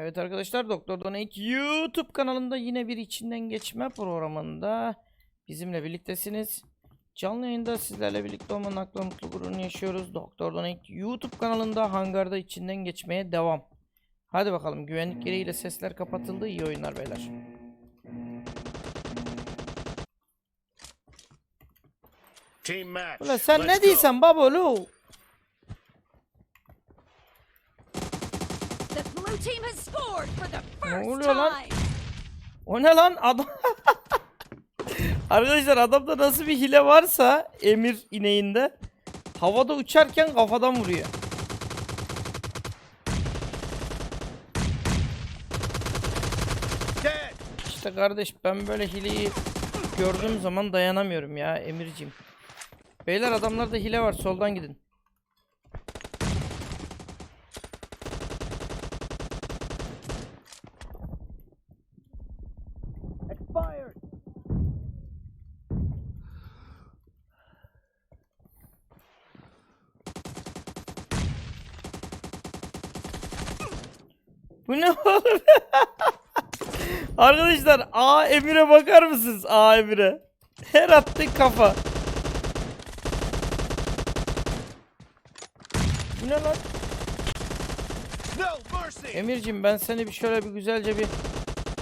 Evet arkadaşlar Doktor Donate YouTube kanalında yine bir içinden geçme programında bizimle birliktesiniz. Canlı yayında sizlerle birlikte olmanın akla mutlu gururunu yaşıyoruz. Doktor Donate YouTube kanalında hangarda içinden geçmeye devam. Hadi bakalım güvenlik gereğiyle sesler kapatıldı. İyi oyunlar beyler. Team match. Ulan sen Let's ne go. diyorsun babolu? The first oluyor lan? time. O ne lan adam? Arkadaşlar adamda nasıl bir hile varsa emir ineğinde havada uçarken kafadan vuruyor. İşte kardeş ben böyle hileyi gördüğüm zaman dayanamıyorum ya Emirciğim. Beyler adamlarda hile var soldan gidin. Bu ne oğlum? Arkadaşlar A Emir'e bakar mısınız? A Emir'e. Her attığı kafa. Bu ne lan? Emir'cim ben seni bir şöyle bir güzelce bir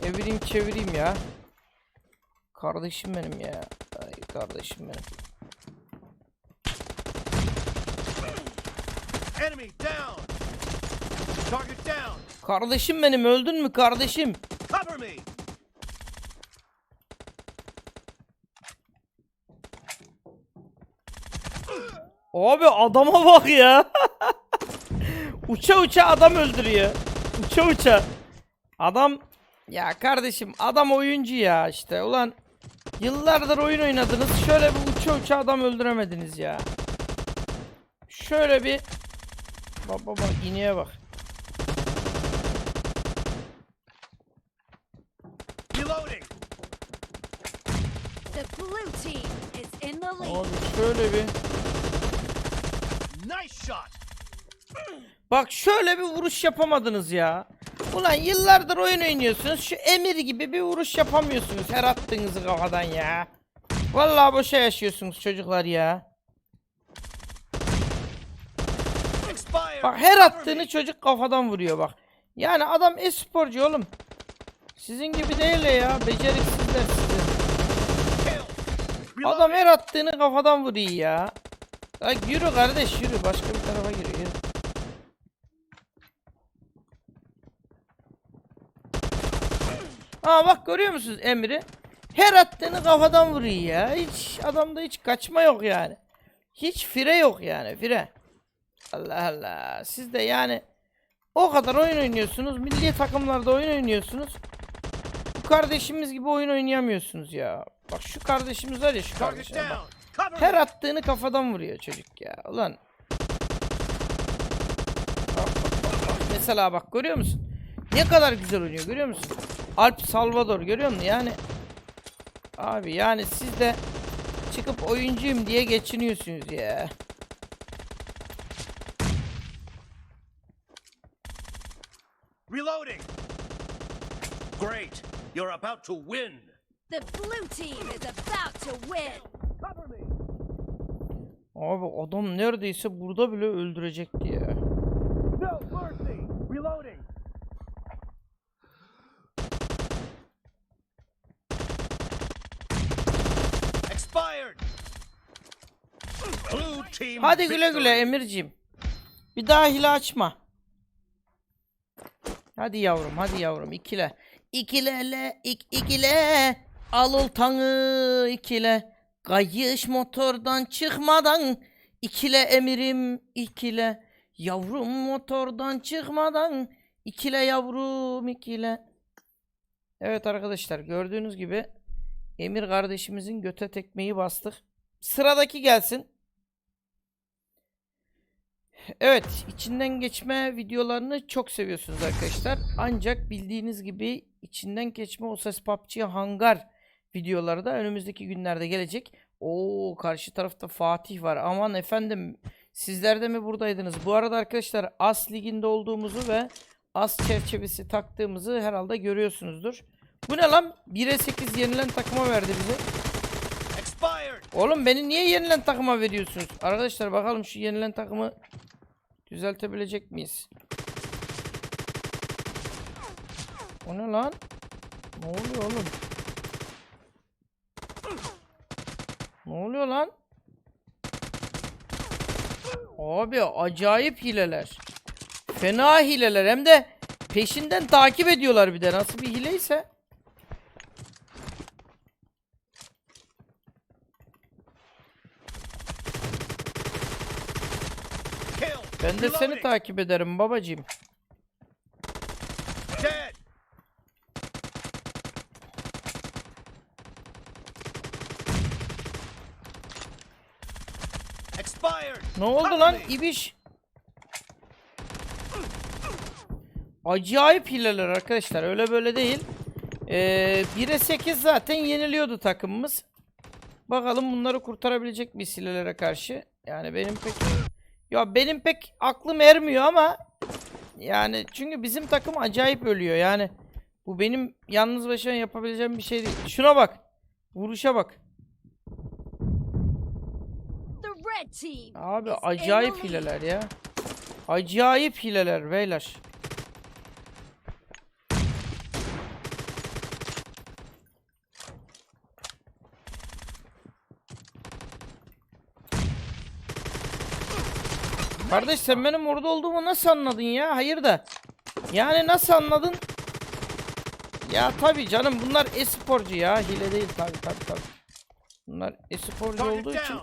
evireyim çevireyim ya. Kardeşim benim ya. Ay kardeşim benim. Enemy down. Target down. Kardeşim benim öldün mü kardeşim? Cover me. Abi adama bak ya. uça uça adam öldürüyor. Uça uça. Adam ya kardeşim adam oyuncu ya işte ulan yıllardır oyun oynadınız şöyle bir uça uça adam öldüremediniz ya. Şöyle bir bak bak bak ineğe bak. Reloading. The blue team is in the lead. Abi şöyle bir Nice shot. Bak şöyle bir vuruş yapamadınız ya. Ulan yıllardır oyun oynuyorsunuz. Şu emir gibi bir vuruş yapamıyorsunuz her attığınızı kafadan ya. Vallahi boşa yaşıyorsunuz çocuklar ya. Bak her attığını çocuk kafadan vuruyor bak. Yani adam e-sporcu oğlum. Sizin gibi değil ya. Beceriksizler. Adam her attığını kafadan vuruyor ya. Ya yürü kardeş yürü. Başka bir tarafa yürü. yürü. Aa bak görüyor musunuz Emri? Her attığını kafadan vuruyor ya. Hiç adamda hiç kaçma yok yani. Hiç fire yok yani fire. Allah Allah. Siz de yani o kadar oyun oynuyorsunuz. Milli takımlarda oyun oynuyorsunuz. Bu kardeşimiz gibi oyun oynayamıyorsunuz ya. Bak şu kardeşimiz var ya şu. Cover Her attığını kafadan vuruyor çocuk ya. Ulan. Bak, bak, bak, bak. Mesela bak görüyor musun? Ne kadar güzel oynuyor görüyor musun? Alp Salvador görüyor musun? Yani abi yani siz de çıkıp oyuncuyum diye geçiniyorsunuz ya. Reloading. Great. You're about to win. The blue team is about to win. Cover me. Abi adam neredeyse burada bile öldürecekti ya. No mercy. Reloading. Expired. Blue team. Hadi güle güle. Emirciğim. Bir daha hile açma. Hadi yavrum, hadi yavrum ikile. İkilele, ik, ikile. Al oltanı ikile. Kayış motordan çıkmadan. ikile emirim ikile. Yavrum motordan çıkmadan. ikile yavrum ikile. Evet arkadaşlar gördüğünüz gibi Emir kardeşimizin göte tekmeyi bastık. Sıradaki gelsin. Evet, içinden geçme videolarını çok seviyorsunuz arkadaşlar. Ancak bildiğiniz gibi içinden geçme o ses PUBG hangar videoları da önümüzdeki günlerde gelecek. Oo, karşı tarafta Fatih var. Aman efendim, sizler de mi buradaydınız? Bu arada arkadaşlar As liginde olduğumuzu ve az çerçevesi taktığımızı herhalde görüyorsunuzdur. Bu ne lan? 1'e 8 yenilen takıma verdi bize. Oğlum beni niye yenilen takıma veriyorsunuz? Arkadaşlar bakalım şu yenilen takımı düzeltebilecek miyiz? O ne lan? Ne oluyor oğlum? Ne oluyor lan? Abi acayip hileler. Fena hileler hem de peşinden takip ediyorlar bir de nasıl bir hileyse. Ben de seni takip ederim babacığım. Dead. Expired. Ne oldu lan ibiş? Acayip hileler arkadaşlar öyle böyle değil. Ee, 1'e 8 zaten yeniliyordu takımımız. Bakalım bunları kurtarabilecek miyiz hilelere karşı? Yani benim pek... Ya benim pek aklım ermiyor ama... Yani çünkü bizim takım acayip ölüyor yani. Bu benim yalnız başına yapabileceğim bir şey değil. Şuna bak. Vuruşa bak. The red team Abi acayip hileler ya. Acayip hileler beyler. Kardeş sen benim orada olduğumu nasıl anladın ya? Hayır da. Yani nasıl anladın? Ya tabi canım bunlar e-sporcu ya. Hile değil tabi tabi tabi. Bunlar e-sporcu olduğu için.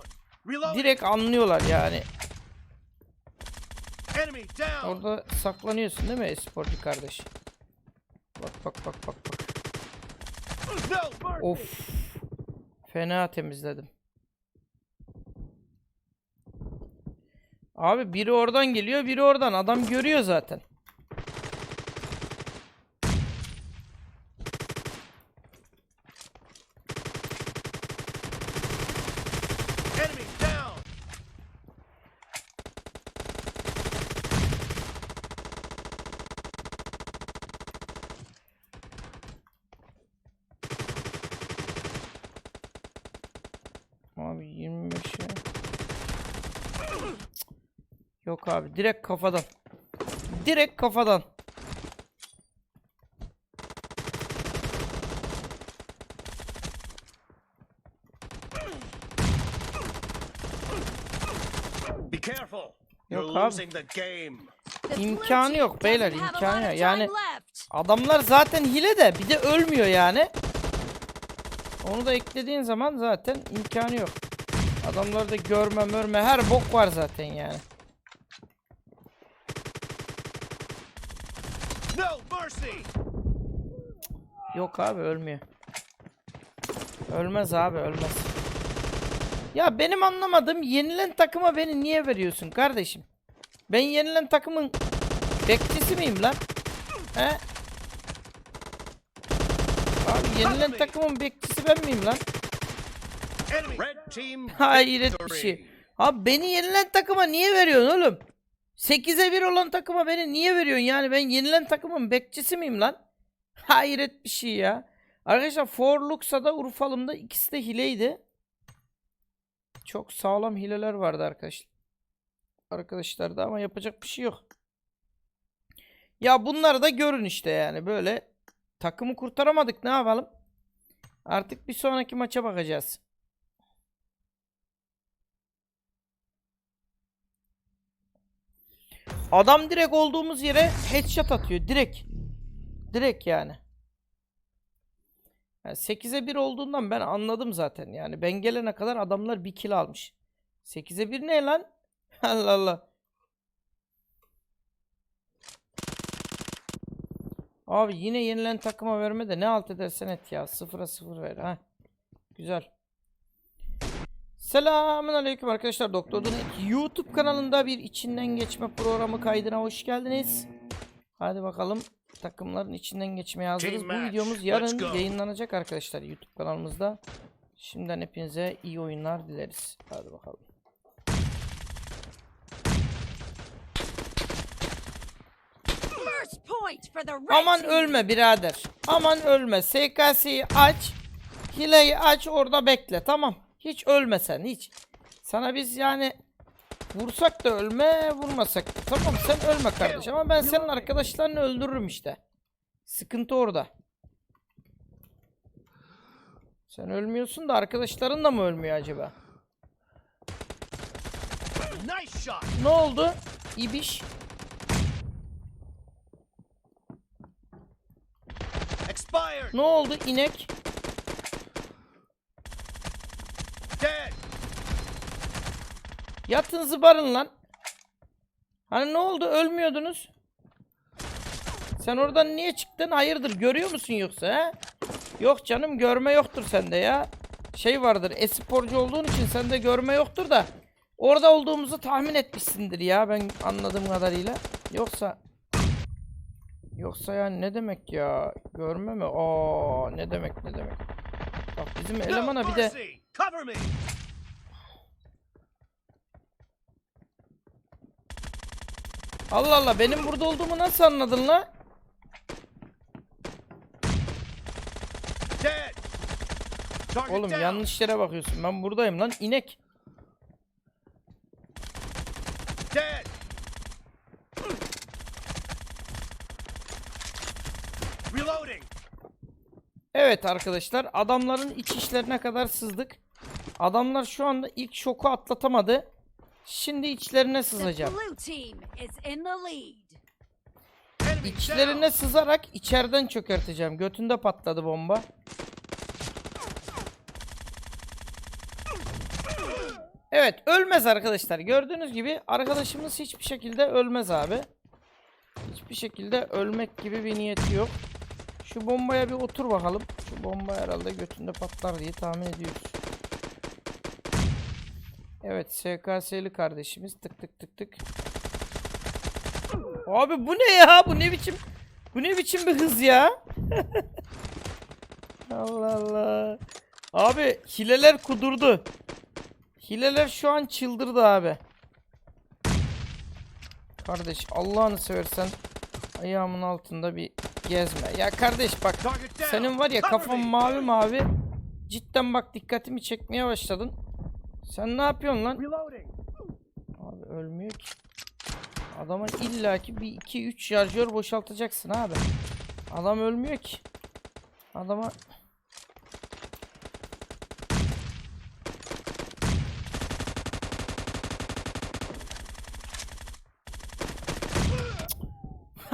Direkt anlıyorlar yani. Orada saklanıyorsun değil mi esporcu kardeş? Bak bak bak bak bak. Of. Fena temizledim. Abi biri oradan geliyor, biri oradan. Adam görüyor zaten. Enemy down. Abi 25'e. Yok abi direkt kafadan. Direkt kafadan. Be careful. You're Yok abi. losing the game. The blue İmkanı yok beyler, imkanı yok. Yani-. Adamlar zaten hile de bir de ölmüyor yani. Onu da eklediğin zaman zaten imkanı yok. Adamlarda görme mörme her bok var zaten yani. No mercy. Yok abi ölmüyor. Ölmez abi ölmez. Ya benim anlamadığım yenilen takıma beni niye veriyorsun kardeşim? Ben yenilen takımın bekçisi miyim lan? He? Abi yenilen takımın bekçisi ben miyim lan? Enemy. Red team. Hayret bir şey. Abi beni yenilen takıma niye veriyorsun oğlum? 8'e 1 olan takıma beni niye veriyorsun? Yani ben yenilen takımın bekçisi miyim lan? Hayret bir şey ya. Arkadaşlar Forlux'a da Urfalım'da ikisi de hileydi. Çok sağlam hileler vardı arkadaşlar. Arkadaşlarda ama yapacak bir şey yok. Ya bunları da görün işte yani böyle takımı kurtaramadık ne yapalım? Artık bir sonraki maça bakacağız. Adam direkt olduğumuz yere headshot atıyor. Direkt. Direkt yani. yani 8'e 1 olduğundan ben anladım zaten. Yani ben gelene kadar adamlar bir kill almış. 8'e 1 ne lan? Allah Allah. Abi yine yenilen takıma verme de ne alt edersen et ya. 0'a 0 ver ha. Güzel. Selamun aleyküm arkadaşlar. Doktor YouTube kanalında bir içinden geçme programı kaydına hoş geldiniz. Hadi bakalım takımların içinden geçmeye hazırız. Bu videomuz yarın yayınlanacak arkadaşlar YouTube kanalımızda. Şimdiden hepinize iyi oyunlar dileriz. Hadi bakalım. Aman ölme birader. Aman ölme. SKS'yi aç. Hileyi aç orada bekle tamam. Hiç ölme sen hiç. Sana biz yani vursak da ölme vurmasak da. Tamam sen ölme kardeş ama ben senin arkadaşlarını öldürürüm işte. Sıkıntı orada. Sen ölmüyorsun da arkadaşların da mı ölmüyor acaba? Ne oldu? İbiş. Ne oldu inek? Dead. Yatın zıbarın lan. Hani ne oldu ölmüyordunuz? Sen oradan niye çıktın? Hayırdır görüyor musun yoksa he? Yok canım görme yoktur sende ya. Şey vardır esporcu olduğun için sende görme yoktur da. Orada olduğumuzu tahmin etmişsindir ya ben anladığım kadarıyla. Yoksa Yoksa yani ne demek ya? Görme mi? Aa ne demek ne demek? Bak bizim elemana bir de. Cover me. Allah Allah benim burada olduğumu nasıl anladın la? Oğlum yanlış yere bakıyorsun. Ben buradayım lan. inek. Dead. Reloading. Evet arkadaşlar adamların iç işlerine kadar sızdık. Adamlar şu anda ilk şoku atlatamadı. Şimdi içlerine. Enemy İçlerine sızarak içeriden çökerteceğim. Götünde patladı bomba. Evet ölmez arkadaşlar. Gördüğünüz gibi arkadaşımız hiçbir şekilde ölmez abi. Hiçbir şekilde ölmek gibi bir niyeti yok. Şu bombaya bir otur bakalım. Şu bomba herhalde götünde patlar diye tahmin ediyoruz. Evet SKS'li kardeşimiz tık tık tık tık. Abi bu ne ya? Bu ne biçim? Bu ne biçim bir hız ya? Allah Allah. Abi hileler kudurdu. Hileler şu an çıldırdı abi. Kardeş Allah'ını seversen ayağımın altında bir gezme. Ya kardeş bak senin var ya kafan mavi mavi. Cidden bak dikkatimi çekmeye başladın. Sen ne yapıyorsun lan? Abi ölmüyor ki. Adama illaki bir 2 3 şarjör boşaltacaksın abi. Adam ölmüyor ki. Adama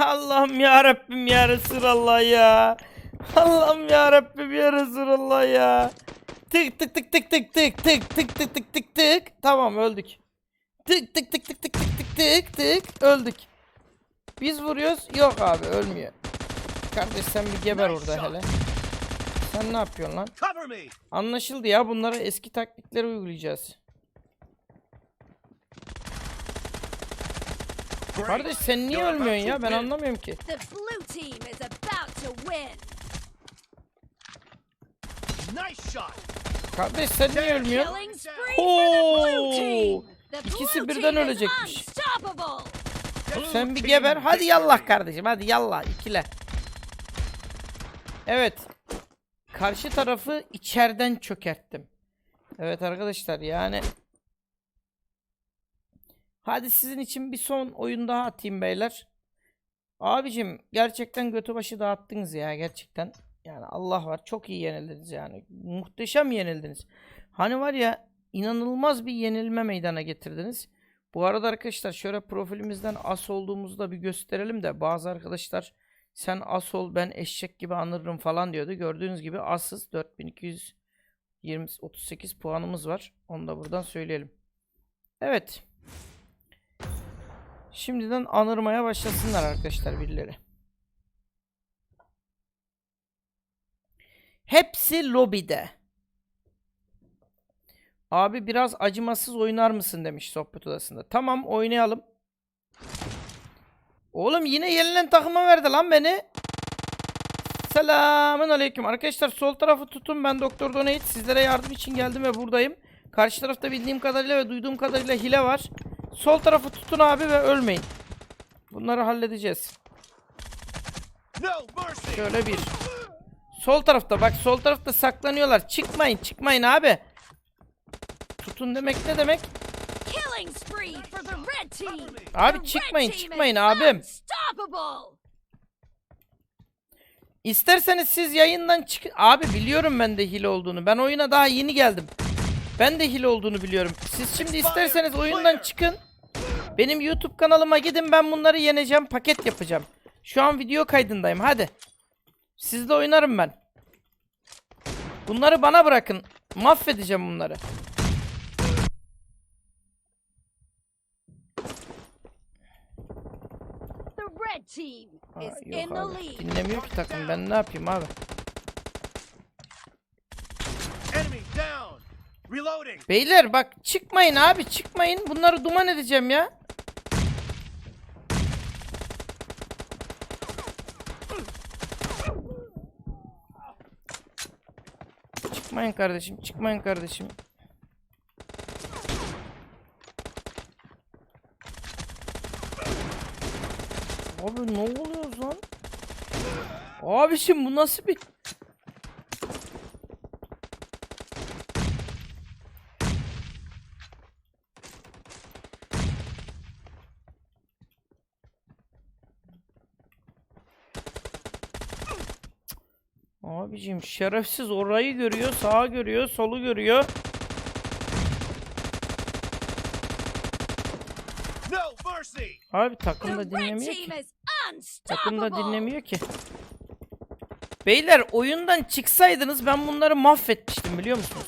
Allah'ım ya Rabbim ya Resulallah ya. Allah'ım ya Rabbim ya Resulallah ya. Tık tık tık tık tık tık tık tık tık tık tık tık. Tamam öldük. Tık tık tık tık tık tık tık tık tık öldük. Biz vuruyoruz. Yok abi ölmüyor. Kardeş sen bir geber orada hele. Sen ne yapıyorsun lan? Anlaşıldı ya bunlara eski taktikleri uygulayacağız. Kardeş sen niye ölmüyorsun ya ben anlamıyorum ki. The blue team is about to win. Nice shot. Kardeş sen niye ölmüyorsun? Oo, ikisi birden ölecekmiş. Sen bir geber. Hadi yallah kardeşim. Hadi yallah. ikile. Evet. Karşı tarafı içeriden çökerttim. Evet arkadaşlar yani. Hadi sizin için bir son oyun daha atayım beyler. Abicim gerçekten götü başı dağıttınız ya gerçekten. Yani Allah var çok iyi yenildiniz yani. Muhteşem yenildiniz. Hani var ya inanılmaz bir yenilme meydana getirdiniz. Bu arada arkadaşlar şöyle profilimizden as olduğumuzu da bir gösterelim de bazı arkadaşlar sen as ol ben eşek gibi anırırım falan diyordu. Gördüğünüz gibi asız 4220 38 puanımız var. Onu da buradan söyleyelim. Evet. Şimdiden anırmaya başlasınlar arkadaşlar birileri. Hepsi lobide. Abi biraz acımasız oynar mısın demiş sohbet odasında. Tamam oynayalım. Oğlum yine yenilen takıma verdi lan beni. Selamun aleyküm. Arkadaşlar sol tarafı tutun. Ben Doktor Donate. Sizlere yardım için geldim ve buradayım. Karşı tarafta bildiğim kadarıyla ve duyduğum kadarıyla hile var. Sol tarafı tutun abi ve ölmeyin. Bunları halledeceğiz. Şöyle bir. Sol tarafta bak sol tarafta saklanıyorlar. Çıkmayın çıkmayın abi. Tutun demek ne demek? Abi çıkmayın, çıkmayın abim. İsterseniz siz yayından çıkın. Abi biliyorum ben de hile olduğunu. Ben oyuna daha yeni geldim. Ben de hile olduğunu biliyorum. Siz şimdi isterseniz oyundan çıkın. Benim YouTube kanalıma gidin ben bunları yeneceğim. Paket yapacağım. Şu an video kaydındayım. Hadi. Sizle oynarım ben. Bunları bana bırakın. Mahvedeceğim bunları. The red team Aa, is yok in the abi. lead. Dinlemiyor ki takım. Ben ne yapayım abi? Enemy down. Reloading. Beyler bak çıkmayın abi çıkmayın. Bunları duman edeceğim ya. Çıkmayın kardeşim, çıkmayın kardeşim. Abi ne oluyor lan? Abişim bu nasıl bir... Abicim şerefsiz orayı görüyor, sağa görüyor, solu görüyor. No mercy. Abi The takım da red dinlemiyor ki. team is Takım da unstoppable. dinlemiyor ki. Beyler oyundan çıksaydınız ben bunları mahvetmiştim biliyor musunuz?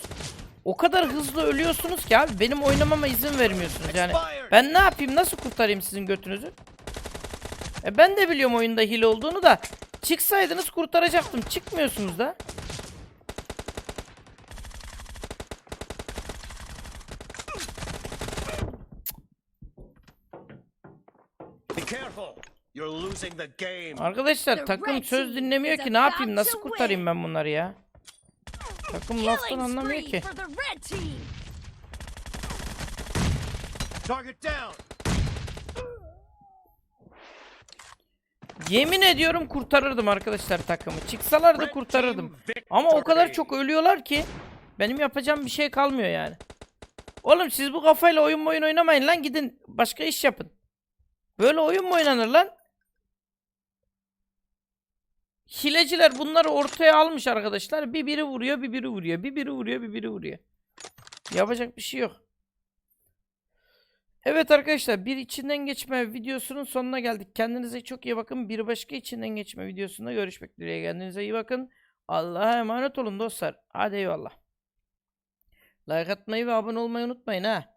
O kadar hızlı ölüyorsunuz ki abi benim oynamama izin vermiyorsunuz yani. Ben ne yapayım nasıl kurtarayım sizin götünüzü? E ben de biliyorum oyunda hile olduğunu da çıksaydınız kurtaracaktım. Çıkmıyorsunuz da. Be careful. You're losing the game. Arkadaşlar takım söz dinlemiyor ki ne yapayım nasıl kurtarayım ben bunları ya? Takım laftan anlamıyor ki. Target down. Yemin ediyorum kurtarırdım arkadaşlar takımı. Çıksalardı kurtarırdım. Ama o kadar çok ölüyorlar ki benim yapacağım bir şey kalmıyor yani. Oğlum siz bu kafayla oyun oyun oynamayın lan gidin başka iş yapın. Böyle oyun mu oynanır lan? Hileciler bunları ortaya almış arkadaşlar. Bir biri vuruyor, bir biri vuruyor. Bir biri vuruyor, bir biri vuruyor. Yapacak bir şey yok. Evet arkadaşlar bir içinden geçme videosunun sonuna geldik. Kendinize çok iyi bakın. Bir başka içinden geçme videosunda görüşmek dileğiyle. Kendinize iyi bakın. Allah'a emanet olun dostlar. Hadi eyvallah. Like atmayı ve abone olmayı unutmayın ha.